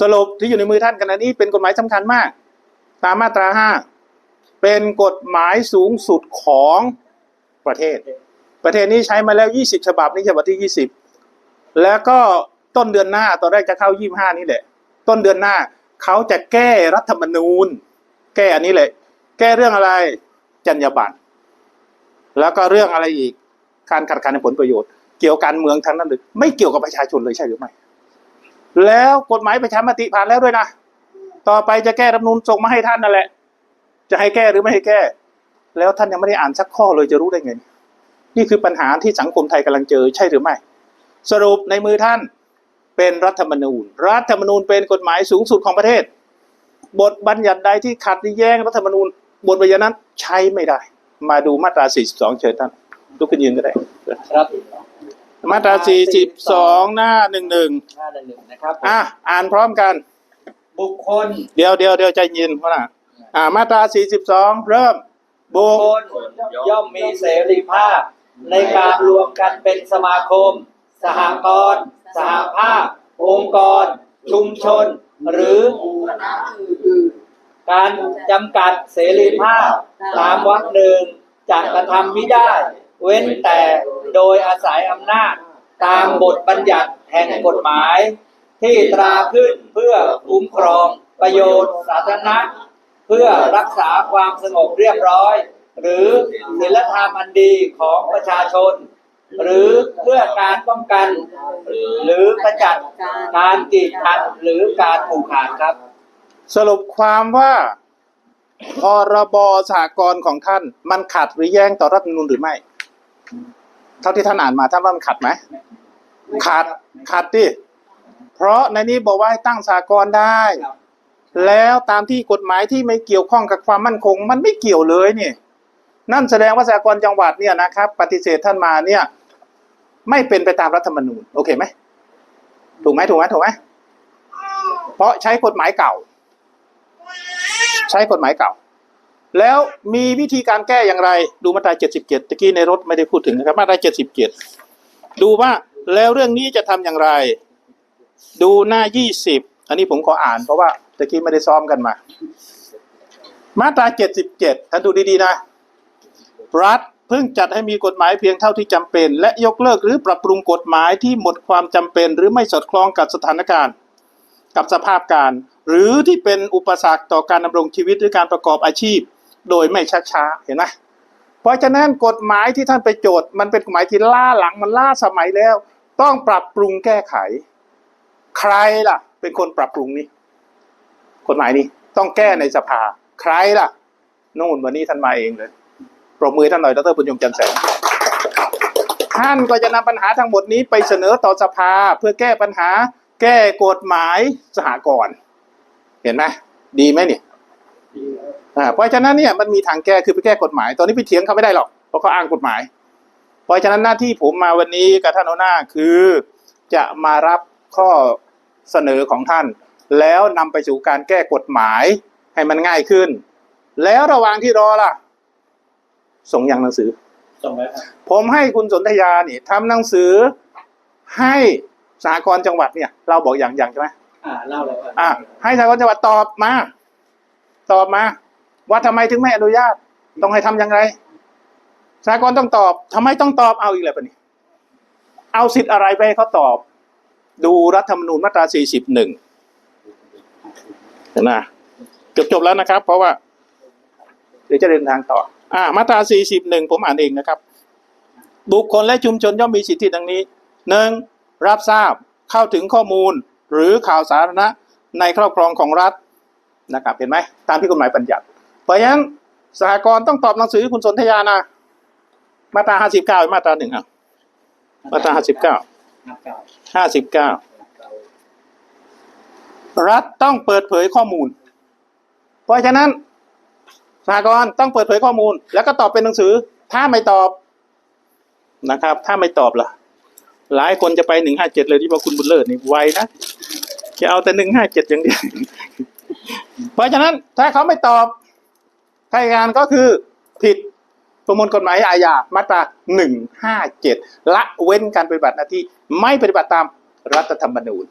สรุปที่อยู่ในมือท่านขณะนี้เป็นกฎหมายสำคัญมาก ตามมาตราห้าเป็นกฎหมายสูงสุดของประเทศ ประเทศนี้ใช้มาแล้ว 20 ฉบับนี่ฉบับที่ 20 แล้วก็ต้นเดือนหน้าตอนแรกจะเข้า 25 นี่แหละ ต้นเดือนหน้าเขาจะแก้รัฐธรรมนูญ แก้อันนี้เลย แก้เรื่องอะไรจรรยาบรรณแล้วก็เรื่องอะไรอีกการขัดขานในผลประโยชน์ เกี่ยวกับการเมืองทั้งนั้นเลยไม่เกี่ยวกับประชาชนเลยใช่หรือไม่ แล้วกฎหมายประชามติผ่านแล้วด้วยนะ ต่อไปจะแก้รัฐมนูญส่งมาให้ท่านนั่นแหละ จะให้แก้หรือไม่ให้แก้ แล้วท่านยังไม่ได้อ่านสักข้อเลยจะรู้ได้ไง นี่คือปัญหาที่สังคมไทยกำลังเจอใช่หรือไม่ สรุปในมือท่านเป็นรัฐธรรมนูญ รัฐธรรมนูญเป็นกฎหมายสูงสุดของประเทศ บทบัญญัติใดที่ขัดแย้งรัฐธรรมนูญ บทบัญญัตินั้นใช้ไม่ได้ มาดูมาตรา 42 เชิญท่านลุกขึ้นยืนก็ได้ครับ มาตรา42หน้าหนึ่งหนึ่งหน้าหนึ่งหนึ่งนะครับอะอ่านพร้อมกัน บุคคล เดี๋ยวเดี๋ยวเดี๋ยวใจเย็นพ่อนะอ่ามาตรา42เริ่ม บุบุกคคลย่อมมีเสรีภาพ ในการรวมกันเป็นสมาคม สหกรณ์สหภาพ องค์กร ชุมชน หรือการจำกัดเสรีภาพ ตามวรรคหนึ่งจะกระทำไม่ได้ เว้นแต่โดยอาศัยอำนาจ ตามบทบัญญัติแห่งกฎหมาย ที่ตราขึ้นเพื่อคุ้มครองประโยชน์สาธารณะ เพื่อรักษาความสงบเรียบร้อย หรือศีลธรรมอันดีของประชาชน หรือเพื่อการป้องกัน หรือขจัดการกีดกันหรือการผูกขาดครับ สรุปความว่าพรบสหกรณ์ของท่าน มันขัดหรือแย้งต่อรัฐธรรมนูญหรือไม่ เท่าที่ท่านอ่านมาท่านว่ามันขัดไหมขัดขัดดิเพราะในนี้บอกว่าให้ตั้งสหกรณ์ได้ แล้วตามที่กฎหมายที่ไม่เกี่ยวข้องกับความมั่นคง มันไม่เกี่ยวเลยนี่นั่นแสดงว่าสหกรณ์จังหวัดเนี่ยนะครับ ปฏิเสธท่านมาเนี่ย ไม่เป็นไปตามรัฐธรรมนูญโอเคไหมถูกไหมถูกไหมถูกไหมเพราะใช้กฎหมายเก่า ใช้กฎหมายเก่า แล้วมีวิธีการแก้อย่างไรดูมาตรา77ตะกี้ในรถไม่ได้พูดถึงนะครับมาตรา77ดูว่าแล้วเรื่องนี้จะทำอย่างไร ดูหน้า20อันนี้ผมขออ่านเพราะว่าตะกี้ไม่ได้ซ้อมกันมา มาตรา77ท่านดูดีๆนะ รัฐเพิ่งจัดให้มีกฎหมายเพียงเท่าที่จำเป็น และยกเลิกหรือปรับปรุงกฎหมายที่หมดความจำเป็น หรือไม่สอดคล้องกับสถานการณ์ กับสภาพการ หรือที่เป็นอุปสรรคต่อการดำรงชีวิตหรือการประกอบอาชีพ โดยไม่ชักช้าเห็นไหมเพราะฉะนั้นกฎหมายที่ท่านไปโจทย์ มันเป็นกฎหมายที่ล่าหลังมันล่าสมัยแล้ว ต้องปรับปรุงแก้ไข ใครล่ะ เป็นคนปรับปรุงนี่กฎหมายนี้ต้องแก้ในสภา ใครล่ะนู่นวันนี้ท่านมาเองเลยปรบมือท่านหน่อยดรบุญยงจันทร์แสงท่านก็จะนำปัญหาทั้งหมดนี้ไปเสนอต่อสภาเพื่อแก้ปัญหา แก้กฎหมายสหกรณ์เห็นไหมดีไหมเนี่ย เพราะฉะนั้นเนี่ยมันมีทางแก้คือไปแก้กฎหมาย ตอนนี้ไปเถียงเขาไม่ได้หรอกเพราะเขาอ้างกฎหมาย เพราะฉะนั้นหน้าที่ผมมาวันนี้กับท่านหัวหน้าคือจะมารับข้อเสนอของท่าน แล้วนำไปสู่การแก้กฎหมายให้มันง่ายขึ้น แล้วระหว่างที่รอล่ะ ส่งยังหนังสือส่งแล้วครับผมให้คุณสนธยานี่ทำหนังสือให้สากรณ์จังหวัดเนี่ยเราบอกอย่างอย่างใช่ไหมอ่าเล่าเลยว่าอะให้สากรณ์จังหวัดตอบมา ตอบมา ว่าทำไมถึงไม่อนุญาต ต้องให้ทำอย่างไรสากรณ์ต้องตอบทำไมต้องตอบเอาอีกแล้วปะนี่เอาสิทธิ์อะไรไปให้เขาตอบ ดูรัฐธรรมนูญมาตรา 41เห็นไหมจบจบแล้วนะครับ เพราะว่า เดี๋ยวจะเดินทางต่อ อ่า มาตรา 41 ผมอ่านเองนะครับ บุคคลและชุมชนย่อมมีสิทธิดังนี้หนึ่งรับทราบเข้าถึงข้อมูลหรือข่าวสาธารณะในครอบครองของรัฐนะครับเห็นไหมตามที่กฎหมายบัญญัติ ราะฉะนั้นสหกรณ์ต้องตอบหนังสือคุณสนธยานะ มาตรา59มาตราหนึ่งอะมาตรา59นับเก่า59รัฐต้องเปิดเผยข้อมูล เพราะฉะนั้นสหกรณ์ต้องเปิดเผยข้อมูล แล้วก็ตอบเป็นหนังสือ ถ้าไม่ตอบนะครับ ถ้าไม่ตอบล่ะ หลายคนจะไปหนึ่งห้าเจ็ดเลยที่ว่าคุณบุญเลิศนี่ไวนะจะเอาแต่หนึ่งห้าเจ็ดอย่างเดียวเพราะฉะนั้นถ้าเขาไม่ตอบ ทายการก็คือผิดประมวลกฎหมายอาญามาตรา 157 ละเว้นการปฏิบัติหน้าที่ไม่ปฏิบัติตามรัฐธรรมนูญ